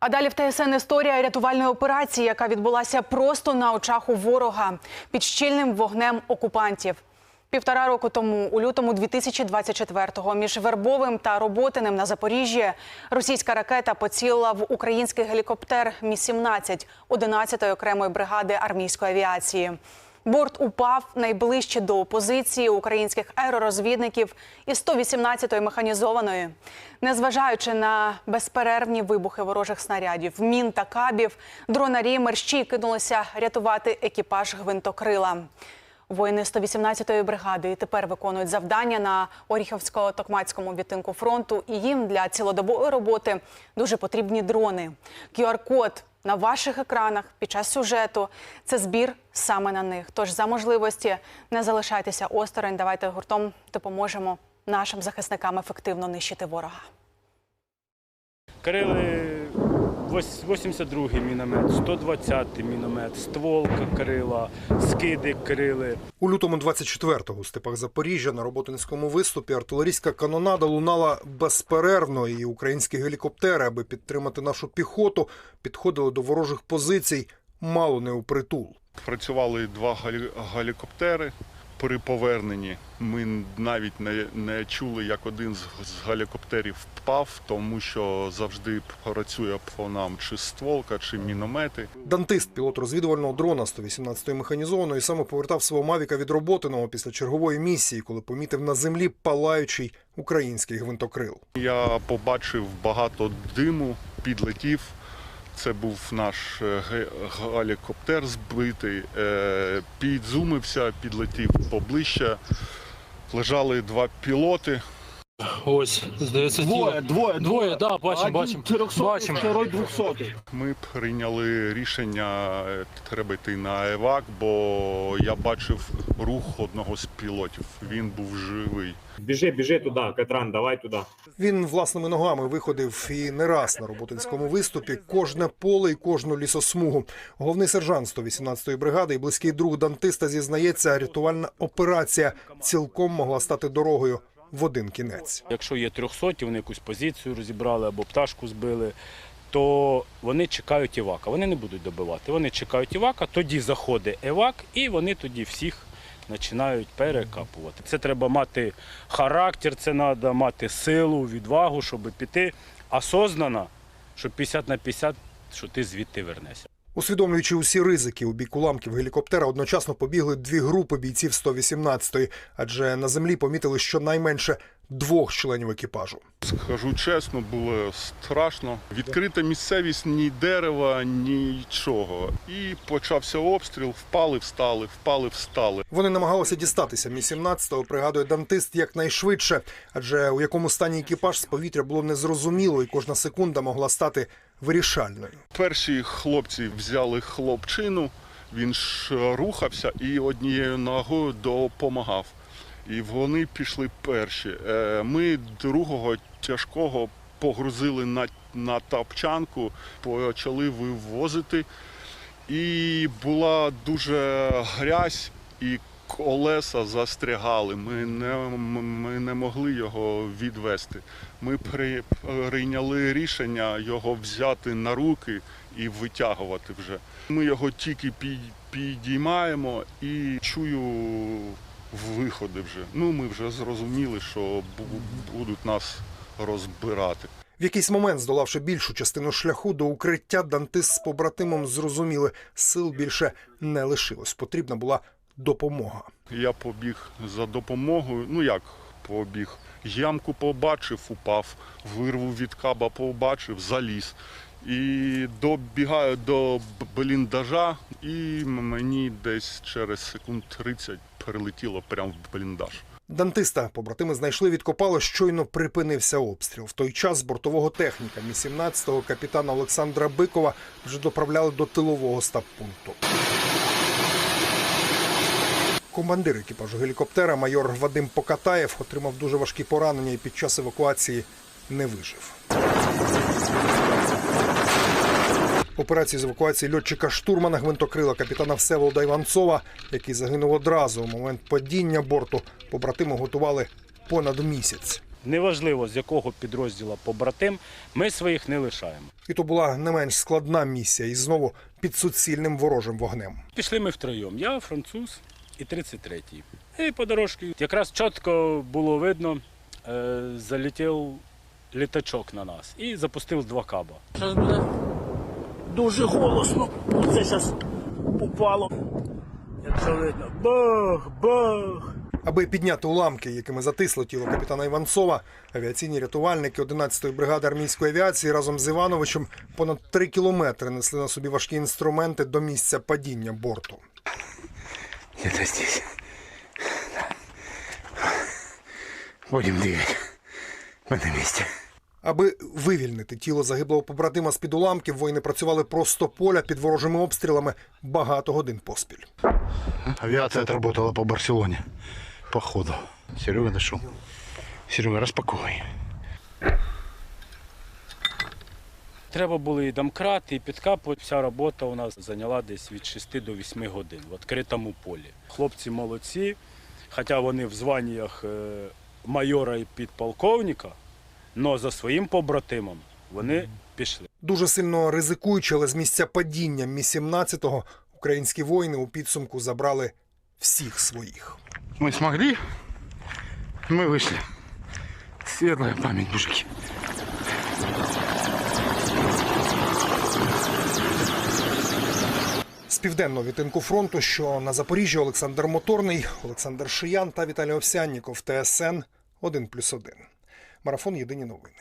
А далі в ТСН історія рятувальної операції, яка відбулася просто на очах у ворога під щільним вогнем окупантів. Півтора року тому, у лютому 2024-го, між Вербовим та Роботиним на Запоріжжі російська ракета поцілила в український гелікоптер Мі-17 11-ї окремої бригади армійської авіації. Борт упав найближче до позиції українських аеророзвідників із 118-ї механізованої. Незважаючи на безперервні вибухи ворожих снарядів, мін та кабів, дронарі мерщій кинулися рятувати екіпаж гвинтокрила. Воїни 118-ї бригади і тепер виконують завдання на Оріховсько-Токмацькому відтинку фронту. І їм для цілодобової роботи дуже потрібні дрони. QR-код на ваших екранах під час сюжету це збір саме на них. Тож за можливості не залишайтеся осторонь. Давайте гуртом допоможемо нашим захисникам ефективно нищити ворога. Крили 82-й міномет, 120-й міномет, стволка крила, скиди крили. У лютому 24-го у степах Запоріжжя на Роботинському виступі артилерійська канонада лунала безперервно, і українські гелікоптери, аби підтримати нашу піхоту, підходили до ворожих позицій мало не у притул. Працювали два гелі- гелікоптери. При поверненні ми навіть не, не чули, як один з, з гелікоптерів впав, тому що завжди працює по нам чи стволка, чи міномети. Дантист, пілот розвідувального дрона 118-ї механізованої, саме повертав свого мавіка від роботиного після чергової місії, коли помітив на землі палаючий український гвинтокрил. Я побачив багато диму, підлетів. Це був наш е, гелікоптер збитий. Е, Підзумився, підлетів поближче. Лежали два пілоти. Ось, здається, Двоє, двоє, Двоє, да, бачимо, бачимо. Бачимо. Второй двохсотий. Ми прийняли рішення, е, треба йти на евак, бо я бачив рух одного з пілотів. Він був живий. Біжи, біжи туди, Катран, давай туди. Він власними ногами виходив і не раз на роботинському виступі. Кожне поле і кожну лісосмугу. Головний сержант 118-ї бригади і близький друг дантиста зізнається, рятувальна операція цілком могла стати дорогою в один кінець. Якщо є трьохсоті, вони якусь позицію розібрали або пташку збили, то вони чекають івака. Вони не будуть добивати. Вони чекають івака, тоді заходить евак, і вони тоді всіх починають перекапувати. Це треба мати характер, це треба мати силу, відвагу, щоб піти осознано, що 50 на 50, що ти звідти вернешся. Усвідомлюючи усі ризики у бік уламків гелікоптера, одночасно побігли дві групи бійців 118-ї, адже на землі помітили щонайменше двох членів екіпажу. Скажу чесно, було страшно. Відкрита місцевість, ні дерева, нічого. І почався обстріл, впали, встали, впали, встали. Вони намагалися дістатися мі 17-го, пригадує дантист якнайшвидше, адже у якому стані екіпаж з повітря було незрозуміло, і кожна секунда могла стати вирішальною. Перші хлопці взяли хлопчину, він ж рухався і однією ногою допомагав. І вони пішли перші. Е, Ми другого тяжкого погрузили на, на тапчанку, почали вивозити. І була дуже грязь, і колеса застрягали. Ми не, ми не могли його відвести. Ми при- прийняли рішення його взяти на руки і витягувати вже. Ми його тільки пі- підіймаємо і чую виходи вже. Ну, ми вже зрозуміли, що будуть нас розбирати. В якийсь момент, здолавши більшу частину шляху до укриття, дантист з побратимом зрозуміли, сил більше не лишилось. Потрібна була допомога. Я побіг за допомогою. Ну як побіг? Ямку побачив, упав, вирву від каба побачив, заліз. І добігаю до бліндажа, і мені десь через секунд 30 перелетіло прямо в бліндаж. Дантиста побратими знайшли, відкопали, щойно припинився обстріл. В той час бортового техніка мі 17-го капітана Олександра Бикова вже доправляли до тилового стаб-пункту. Командир екіпажу гелікоптера майор Вадим Покатаєв отримав дуже важкі поранення і під час евакуації не вижив. Операцію з евакуації льотчика штурмана гвинтокрила капітана Всеволода Іванцова, який загинув одразу у момент падіння борту, побратими готували понад місяць. Неважливо, з якого підрозділу побратим, ми своїх не лишаємо. І то була не менш складна місія, і знову під суцільним ворожим вогнем. Пішли ми втроєм. Я француз і 33-й. І по дорожці якраз чітко було видно, е, залетів літачок на нас і запустив два каба. Зараз буде дуже голосно. Це зараз упало. Якщо видно. Бах, бах. Аби підняти уламки, якими затисло тіло капітана Іванцова, авіаційні рятувальники 11-ї бригади армійської авіації разом з Івановичем понад три кілометри несли на собі важкі інструменти до місця падіння борту. Где-то здесь. Будем двигать. Мы на месте. Аби вивільнити тіло загиблого побратима з під уламків, воїни працювали просто поля під ворожими обстрілами багато годин поспіль. Авиация отработала по Барселоне. По ходу. Серега нашел. Серега, распаковывай. Треба було і домкрат, і підкапувати. Вся робота у нас зайняла десь від 6 до 8 годин в відкритому полі. Хлопці молодці, хоча вони в званнях е, майора і підполковника, але за своїм побратимом вони пішли. Дуже сильно ризикуючи, але з місця падіння Мі-17 українські воїни у підсумку забрали всіх своїх. Мы смогли. Мы вышли. Светлая память, мужики. З південного відтинку фронту, що на Запоріжжі Олександр Моторний, Олександр Шиян та Віталій Овсянніков. ТСН 1+,1. Марафон Єдині новини.